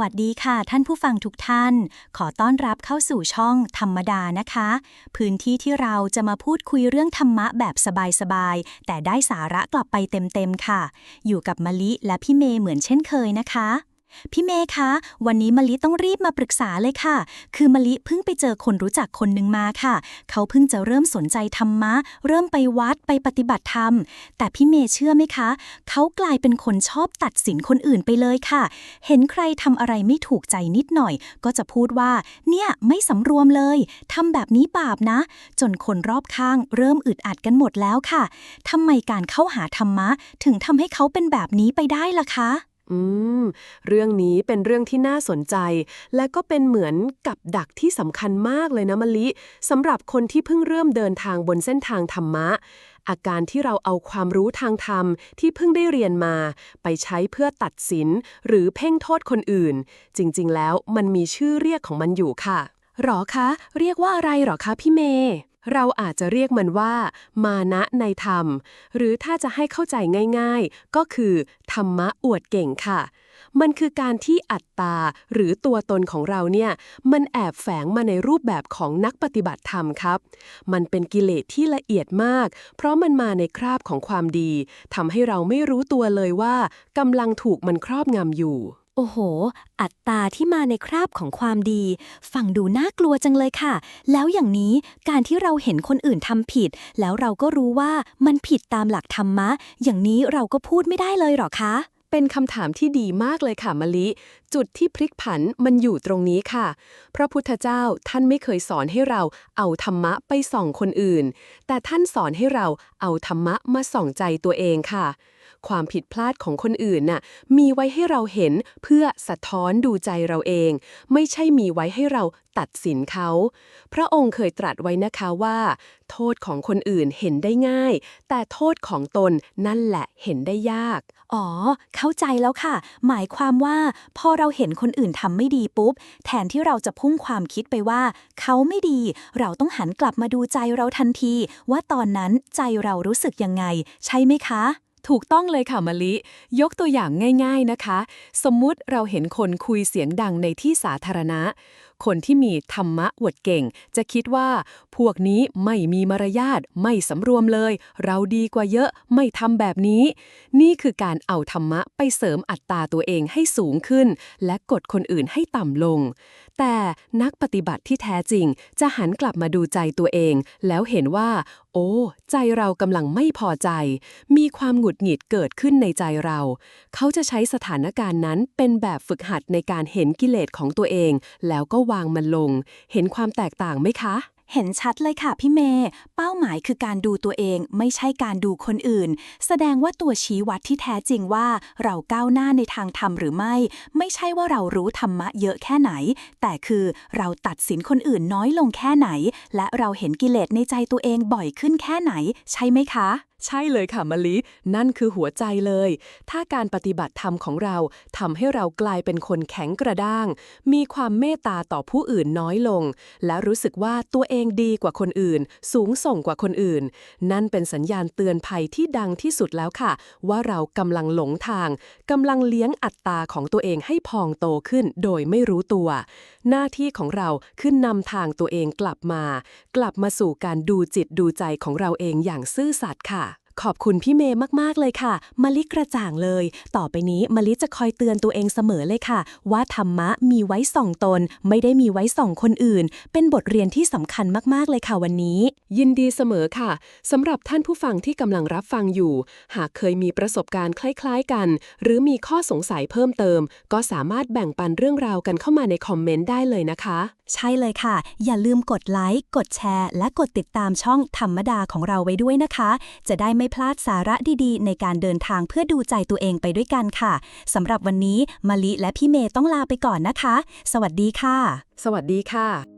วัสดีค่ะ ท่านผู้ฟังทุกท่าน ขอต้อนรับเข้าสู่ช่องธรรมดานะคะ พื้นที่ที่เราจะมาพูดคุยเรื่องธรรมะแบบสบายๆ แต่ได้สาระกลับไปเต็มๆค่ะ อยู่กับมะลิและพี่เมย์เหมือนเช่นเคยนะคะ พี่เมย์คะ วันนี้มะลิต้องรีบมาปรึกษาเลยค่ะ คือมะลิเพิ่งไปเจอคนรู้จักคนหนึ่งมาค่ะ เขาเพิ่งจะเริ่มสนใจธรรมะ เริ่มไปวัดไปปฏิบัติธรรม แต่พี่เมย์เชื่อไหมคะ เขากลายเป็นคนชอบตัดสินคนอื่นไปเลยค่ะ เห็นใครทำอะไรไม่ถูกใจนิดหน่อย ก็จะพูดว่า เนี่ยไม่สำรวมเลยทำแบบนี้บาปนะ จนคนรอบข้าง เริ่มอึดอัดกันหมดแล้วค่ะทำไมการเข้าหาธรรมะ ถึงทำให้เขาเป็นแบบนี้ไปได้ล่ะคะ อืม เรื่องนี้เป็นเรื่องที่น่าสนใจ และก็เป็นเหมือนกับดักที่สำคัญมากเลยนะมะลิสำหรับคนที่เพิ่งเริ่มเดินทางบนเส้นทางธรรมะ อาการที่เราเอาความรู้ทางธรรมที่เพิ่งได้เรียนมา ไปใช้เพื่อตัดสิน หรือเพ่งโทษคนอื่น จริง ๆ แล้วมันมีชื่อเรียกของมันอยู่ค่ะหรอคะ เรียกว่าอะไรหรอคะพี่เมย์ เราอาจจะเรียกมันว่า มานะในธรรม หรือถ้าจะให้เข้าใจง่ายๆ ก็คือ ธรรมะอวดเก่งค่ะ มันคือการที่อัตตาหรือตัวตนของเราเนี่ย มันแอบแฝงมาในรูปแบบของนักปฏิบัติธรรมครับ มันเป็นกิเลสที่ละเอียดมาก เพราะมันมาในคราบของความดีทำให้เราไม่รู้ตัวเลยว่ากำลังถูกมันครอบงำอยู่ โอ้โห อัตตาที่มาในคราบของความดี ฟังดูน่ากลัวจังเลยค่ะ แล้วอย่างนี้การที่เราเห็นคนอื่นทำผิด แล้วเราก็รู้ว่ามันผิดตามหลักธรรมะ อย่างนี้เราก็พูดไม่ได้เลยหรอคะ เป็นคำถามที่ดีมากเลยค่ะมะลิ จุดที่พลิกผันมันอยู่ตรงนี้ค่ะ พระพุทธเจ้าท่านไม่เคยสอนให้เราเอาธรรมะไปส่องคนอื่น แต่ท่านสอนให้เราเอาธรรมะมาส่องใจตัวเองค่ะ ความผิดพลาดของคนอื่นน่ะมีไว้ให้เราเห็นเพื่อสะท้อนดูใจเราเอง ไม่ใช่มีไว้ให้เราตัดสินเขา พระองค์เคยตรัสไว้นะคะว่า โทษของคนอื่นเห็นได้ง่าย แต่โทษของตนนั่นแหละเห็นได้ยาก อ๋อ เข้าใจแล้วค่ะ หมายความว่า พอเราเห็นคนอื่นทำไม่ดีปุ๊บ แทนที่เราจะพุ่งความคิดไปว่า เขาไม่ดี เราต้องหันกลับมาดูใจเราทันที ว่าตอนนั้นใจเรารู้สึกยังไง ใช่ไหมคะ ถูกต้องเลยค่ะมะลิ ยกตัวอย่างง่าย ๆนะคะ สมมุติเราเห็นคนคุยเสียงดังในที่สาธารณะ คนที่มีธรรมะอวดเก่ง จะคิดว่า พวกนี้ไม่มีมารยาทไม่สำรวมเลย เราดีกว่าเยอะไม่ทำแบบนี้ นี่คือการเอาธรรมะไปเสริมอัตตาตัวเองให้สูงขึ้น และกดคนอื่นให้ต่ำลง แต่นักปฏิบัติที่แท้จริง จะหันกลับมาดูใจตัวเอง แล้วเห็นว่า โอ้ ใจเรากำลังไม่พอใจ มีความหงุดหงิดเกิดขึ้นในใจเรา เขาจะใช้สถานการณ์นั้นเป็นแบบฝึกหัดในการเห็นกิเลสของตัวเอง แล้วก็วางมันลง เห็นความแตกต่างไหมคะ เห็นชัดเลยค่ะพี่เมย์เป้าหมายคือการดูตัวเองไม่ใช่การดูคนอื่น แสดงว่าตัวชี้วัดที่แท้จริงว่า เราก้าวหน้าในทางธรรมหรือไม่ ไม่ใช่ว่าเรารู้ธรรมะเยอะแค่ไหน แต่คือเราตัดสินคนอื่นน้อยลงแค่ไหน และเราเห็นกิเลสในใจตัวเองบ่อยขึ้นแค่ไหน ใช่ไหมคะ ใช่เลยค่ะมะลิ นั่นคือหัวใจเลย ถ้าการปฏิบัติธรรมของเราทำให้เรากลายเป็นคนแข็งกระด้าง มีความเมตตาต่อผู้อื่นน้อยลง และรู้สึกว่าตัวเองดีกว่าคนอื่น สูงส่งกว่าคนอื่น นั่นเป็นสัญญาณเตือนภัยที่ดังที่สุดแล้วค่ะ ว่าเรากำลังหลงทางกำลังเลี้ยงอัตตาของตัวเองให้พองโตขึ้นโดยไม่รู้ตัว หน้าที่ของเราคือนำทางตัวเองกลับมา กลับมาสู่การดูจิตดูใจของเราเองอย่างซื่อสัตย์ค่ะ ขอบคุณพี่เมย์มากๆเลยค่ะมะลิกระจ่างเลย ต่อไปนี้มะลิจะคอยเตือนตัวเองเสมอเลยค่ะ ว่าธรรมะมีไว้ส่องตน ไม่ได้มีไว้ส่องคนอื่น เป็นบทเรียนที่สำคัญมากๆเลยค่ะวันนี้ ยินดีเสมอค่ะสำหรับท่านผู้ฟังที่กำลังรับฟังอยู่ หากเคยมีประสบการณ์คล้าย ๆกัน หรือมีข้อสงสัยเพิ่มเติม ก็สามารถแบ่งปันเรื่องราวกันเข้ามาในคอมเมนต์ได้เลยนะคะใช่เลยค่ะ อย่าลืมกดไลค์ กดแชร์ และกดติดตามช่องธรรมดาของเราไว้ด้วยนะคะ จะได้ไม่พลาดสาระดีๆ ในการเดินทางเพื่อดูใจตัวเองไปด้วยกันค่ะสำหรับวันนี้มะลิและพี่เมย์ต้องลาไปก่อนนะคะ สวัสดีค่ะ สวัสดีค่ะ